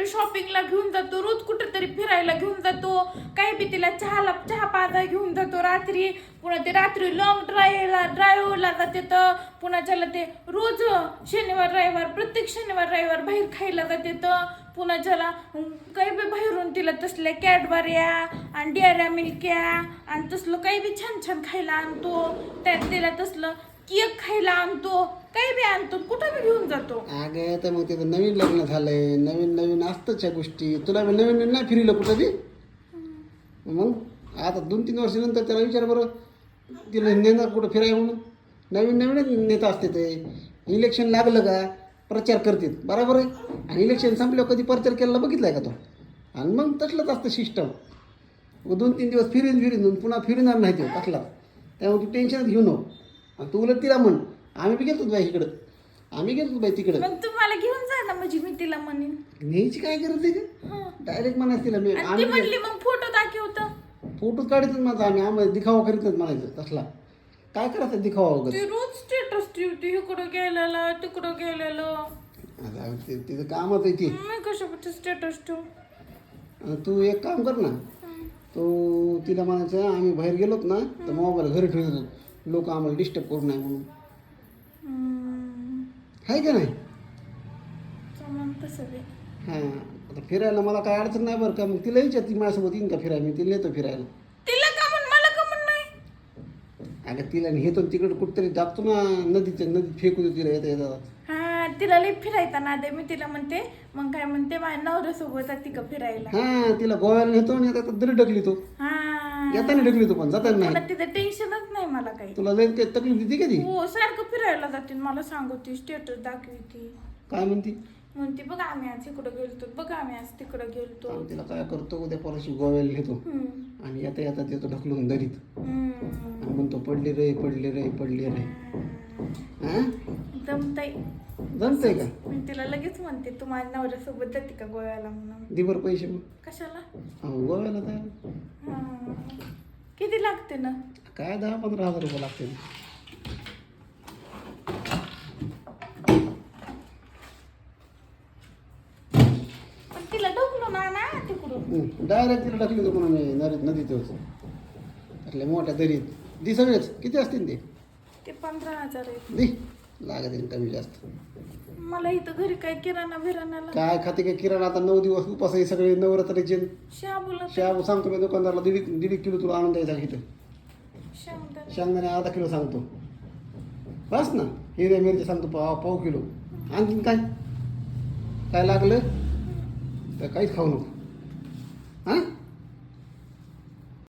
कुठेतरी शॉपिंगला घेऊन जातो रोज कुठेतरी फिरायला घेऊन जातो. काही बी तिला चहाला चहा पाजा घेऊन जातो रात्री. पुन्हा ते रात्री लॉंग ड्राईव्हला ड्राईव्हला जाते तर पुन्हा त्याला ते रोज शनिवार रविवार प्रत्येक शनिवार रविवार बाहेर खायला जाते तर पुन्हा त्याला काही बी बाहेरून तिला तसल्या कॅडबऱ्या आणि डेऱ्या मिल्क्या आणि तसलं काही बी छान छान खायला आणतो. त्यात तिला तसलं केक खायला आणतो काही बी आणतो कुठं बी घेऊन जातो. अगं तर मग तिथं नवीन लग्न झालंय नवीन नवीन असतंच या गोष्टी. तुला बी नवीन नवीन नाही फिरलं कुठं बी? मग? आता दोन तीन वर्षानंतर त्याला विचार बरं. तिला नेणार कुठं फिराय म्हणून. नवीन नवीनच नेता असते ते. इलेक्शन लागलं का प्रचार करतात बरोबर आहे? आणि इलेक्शन संपल्यावर कधी प्रचार केलेला बघितला आहे का तो? आणि मग तसलंच असतं सिस्टम दोन तीन दिवस फिरीन फिरीन पुन्हा फिरणार नाही ते कसला? त्यामुळे तू टेन्शनच घेऊ नको. आणि तू उलट तिला म्हण. आम्ही बी गेलतो बाई इकडं. आम्ही गेलतो बाई तिकडं. मग तुम्हाला घेऊन जा ना म्हणजे मी तिला म्हणेन. न्यायची काय गरज आहे हं. डायरेक्ट म्हणायचं तिला मी आणि ती आम्ही म्हणली मग फोटो दाखवत फोटो काढतच माझा आम्ही. आम्हाला दिखावा करीतच म्हणायचं तसला. काय करायचं दिखावा वगैरे ती रोज स्टेटस ठेवते इकडं गेलेलं तिकडं गेलेलं. आता ते तिचं कामच आहे ती. मी कशासाठी स्टेटस ठेवू? आणि तू एक काम कर ना. तो तिला म्हणायचं आम्ही बाहेर गेलोत ना तर मोबाईल घरी ठेवून येतो लोक आम्हाला डिस्टर्ब करू नये म्हणून. आहे का नाही. हां आता फिरायला मला काय अडचण नाही बरं का. मग तिला विचार ती माझ्यासोबत येईन का फिरायला? मी तिला नेतो फिरायला. तिला का म्हण मला का म्हण नाही? अगं तिला नेतो तिकडे कुठतरी टाकतो ना नदीच्या नदीत फेकू दे तिला येता येता. हा तिला लई फिरायचा ना दे मी तिला म्हणते मग काय म्हणते माझ्या नवऱ्यासोबत जाते का फिरायला. हां तिला गोव्याला नेतो आणि आता दरी ढकली तो. हा येताना ढकली तो पण जाताना नाही. तिथं टेन्शनच नाही मला काही. तुला लई काही तकलीफ देते का ती? हो सारखं फिरायला जाते मला सांगते स्टेटस दाखवते. काय म्हणती? म्हणते बघा आम्ही आज इकडं गेलतो बघा आम्ही आज तिकडं गेलतो. तिला काय करतो उद्या परशी गोव्याला नेतो. हम्म. आणि येता येता देतो ढकलून दरीत. हम्म. पडली रे पडली रे पडली रे. हा? जमतंय जमतंय का? मी तिला लगेच म्हणते तू माझ्या नवऱ्यासोबत जाते का गोव्याला म्हणून? दे बरं पैसे मग. कशाला? अहो, गोव्याला तर हा. किती लागते ना? काय दहा पंधरा हजार रुपये लागतील पण तिला ढोकलो ना ना तिकडून. डायरेक्ट तिला ढकली तो म्हणून मी नदीत नदीत होतं मोठ्या दरीत. दे सगळेच किती असतील ते? ते पंधरा हजार आहे दे. लागत कमी जास्त. मला इथं घरी काय किराणा बिराणाला? काय खाते काय किराणा? आता नऊ दिवस उपास आहे सगळे नवरात्रीचे शाबूला शाबू सांगतो मी दुकानदाराला दीड दीड एक किलो तुला आणून द्यायचा इथं. शाबूला शेंगदाणे अर्धा किलो सांगतो. बस ना. हिरव्या मिरच्या सांगतो पाव पाव किलो. आणखीन काय? काय लागलं? तर काहीच खाऊ नको. हां?